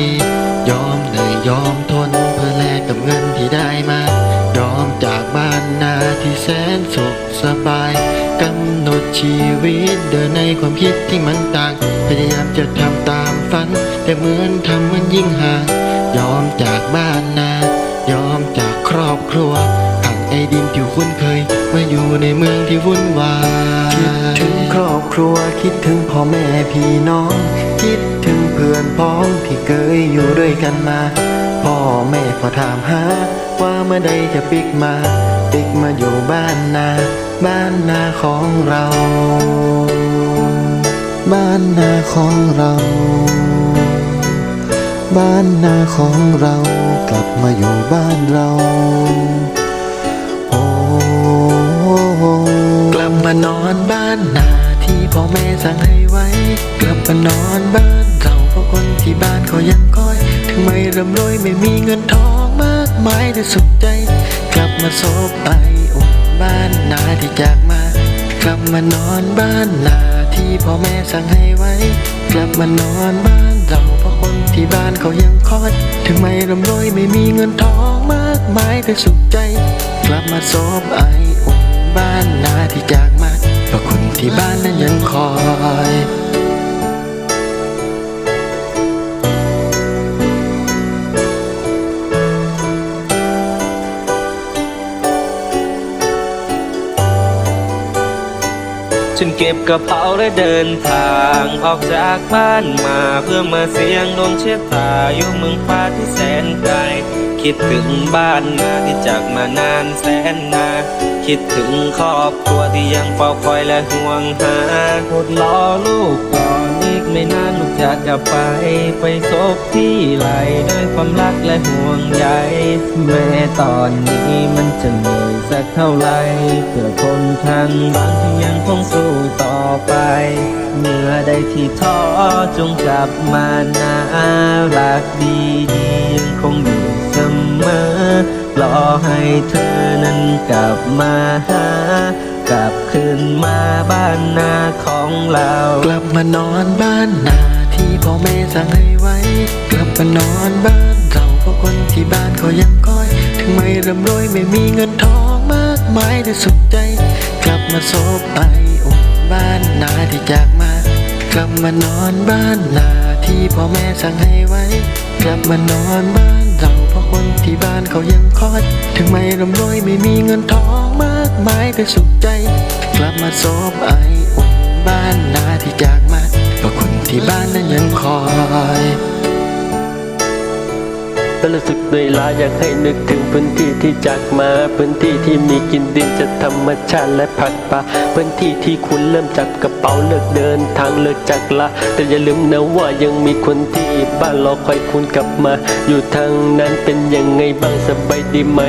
ดี ยอมเหนื่อยยอมทนเพื่อแลกกับเงินที่ได้มา ยอมจากบ้านนาที่แสนสุขสบายกำหนดชีวิตเดินในความคิดที่มันต่าง พยายามจะทำตามฝัน แต่เหมือนทำมันยิ่งห่าง ยอมจากบ้านนา ยอมจากครอบครัวห่างไอ้ดินที่คุ้นเคย มาอยู่ในเมืองที่วุ่นวาย คิดถึงครอบครัวคิดถึงพ่อแม่พี่น้อง คิด พื่อนพ้องที่เคยอยู่ด้วยกันมา พ่อแม่ก็ถามหา ว่าเมื่อใดจะปิกมา ปิกมาอยู่บ้านนา บ้านนาของเรา บ้านนาของเรา บ้านนาของเรา กลับมาอยู่บ้านเราโอ้กลับมานอนบ้านนา ร่ำรวยไม่มีเงินทองมากมายแต่สุขใจ กลับมาโซบไออุ่นบ้านนาที่จากมา กลับมานอนบ้านนาที่พ่อแม่สั่งให้ไว้ กลับมานอนบ้านเราเพราะคนที่บ้านเขายังคอยถึงไม่ร่ำรวยไม่มีเงินทองมากมายแต่สุขใจ กลับมาโซบไออุ่นบ้านนาที่จากมาเพราะคนที่บ้านนั้นยังคอย ฉันเก็บกระเป๋าและเดินทางออกจากบ้านมาเพื่อมาเสี่ยงดวงเชะตาอยู่เมืองฟ้าที่แสนไกลคิดถึงบ้านนาที่จากมานานแสนนานคิดถึงครอบครัวที่ยังเฝ้าคอยและห่วงหาหดล้อลูกก่อนอีกไม่นาน ลูกจะก็ไปไปซบที่ไหลด้วยความรักและห่วงใยแม้ตอนนี้มันจะเหนื่อยสักเท่าไหรเพื่อคนทางบานที่ยังคงสู้ต่อไป เมื่อใดที่ท้อจงกลับมานารักดีดียังคงอยู่เสมอรอให้เธอนั้นกลับมาหากลับคืนมาบ้านนาของเรา กลับมานอนบ้านนา พ่อแม่สั่งให้ไว้ กลับมานอนบ้านเราเพราะคนที่บ้านเขายังคอย ถึงไม่ร่ำรวยไม่มีเงินทองมากมายแต่สุขใจ กลับมาโซบไออุ่นบ้านนาที่จากมากลับมานอนบ้านนาที่พ่อแม่สั่งให้ไว้ กลับมานอนบ้านเราเพราะคนที่บ้านเขายังคอยถึงไม่ร่ำรวยไม่มีเงินทองมากมายแต่สุขใจ กลับมาโซบไออุ่นบ้านนาที่จากมา เพราคนที่บ้านนั้นยังคอยก็รู้สึกเหนื่อยลาอยากให้นึกถึงพื้นที่ที่จากมา พื้นที่ที่มีกินดินจากธรรมชาติและผักปลาพื้นที่ที่คุณเริ่มจับกระเป๋าเลิกเดินทางเลิกจากลาแต่อย่าลืมนะว่ายังมีคนที่บ้านรอคอยคุณกลับมา อยู่ทางนั้นเป็นยังไงบ้างสบายดีไหม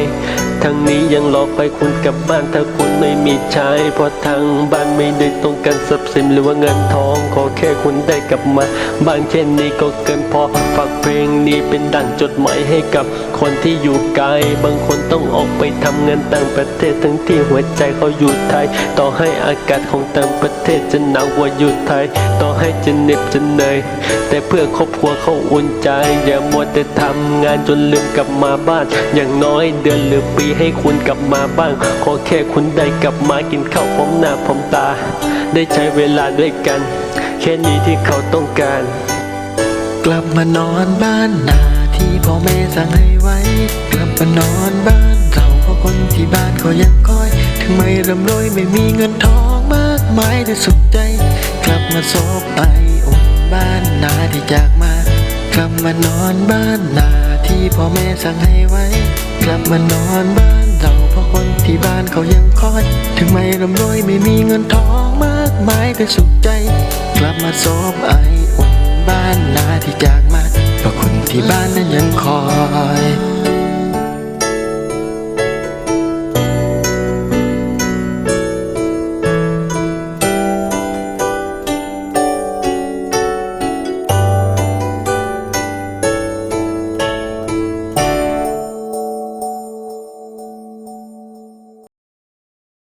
ทางนี้ยังรอคอยคุณกลับบ้านถ้าคุณไม่มีใช้เพราะทางบ้านไม่ได้ต้องการทรัพย์สินหรือว่าเงินทอง ขอแค่คุณได้กลับมาบ้านแค่นี้ก็เกินพอฝากเพลงนี้เป็นดั่งจดหมายให้กับคนที่อยู่ไกล บางคนต้องออกไปทำงานต่างประเทศทั้งที่หัวใจเขาอยู่ไทย ต่อให้อากาศของต่างประเทศจะหนาวกว่าอยู่ไทย ต่อให้จะเหน็บจะเหนื่อยแต่เพื่อครอบครัวเขาอุ่นใจอย่ามัวแต่ทำงานจนลืมกลับมาบ้าน อย่างน้อยเดือนหรือปีให้คุณกลับมาบ้าง ขอแค่คุณได้กลับมากินข้าวพร้อมหน้าพร้อมตา ได้ใช้เวลาด้วยกัน แค่นี้ที่เขาต้องการ กลับมานอนบ้านนาที่พ่อแม่สั่งให้ไว้ กลับมานอนบ้านเราเพราะคนที่บ้านเขายังคอย ถึงไม่ร่ำรวยไม่มีเงินทองมากมายแต่สุขใจ กลับมาโซบไออุ่นบ้านนาที่จากมา กลับมานอนบ้านนา ที่พ่อแม่สั่งให้ไว้ กลับมานอนบ้านเราเพราะคนที่บ้านเขายังคอย ถึงไม่ร่ำรวยไม่มีเงินทองมากมายแต่สุขใจ กลับมาสอบไออุ่นบ้านนาที่จากมาเพราะคนที่บ้านนั้นยังคอย